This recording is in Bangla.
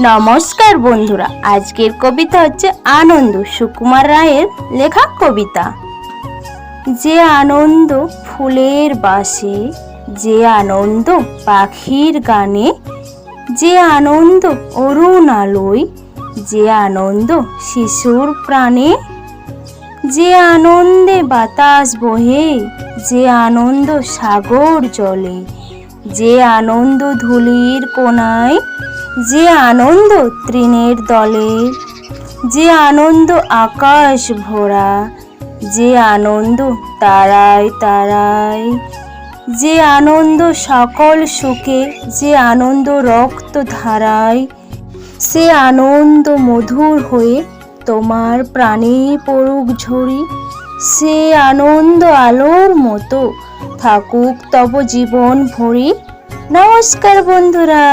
নমস্কার বন্ধুরা, আজকের কবিতা হচ্ছে আনন্দ, সুকুমার রায়ের লেখা কবিতা। যে আনন্দ ফুলের বাসে, যে আনন্দ পাখির গানে, যে আনন্দ অরুণ আলোয়, যে আনন্দ শিশুর প্রাণে, যে আনন্দে বাতাস বহে, যে আনন্দ সাগর জলে, যে আনন্দ ধুলির কোনায় যে আনন্দ তৃণের দলে, যে আনন্দ আকাশ ভরা, যে আনন্দ তারায় তারায়, যে আনন্দ সকল সুখে, যে আনন্দ রক্ত ধারায়, সে আনন্দ মধুর হয়ে তোমার প্রাণে পড়ুক ঝরি সে আনন্দ আলোর মতো থাকুক তব জীবন ভরি। নমস্কার বন্ধুরা।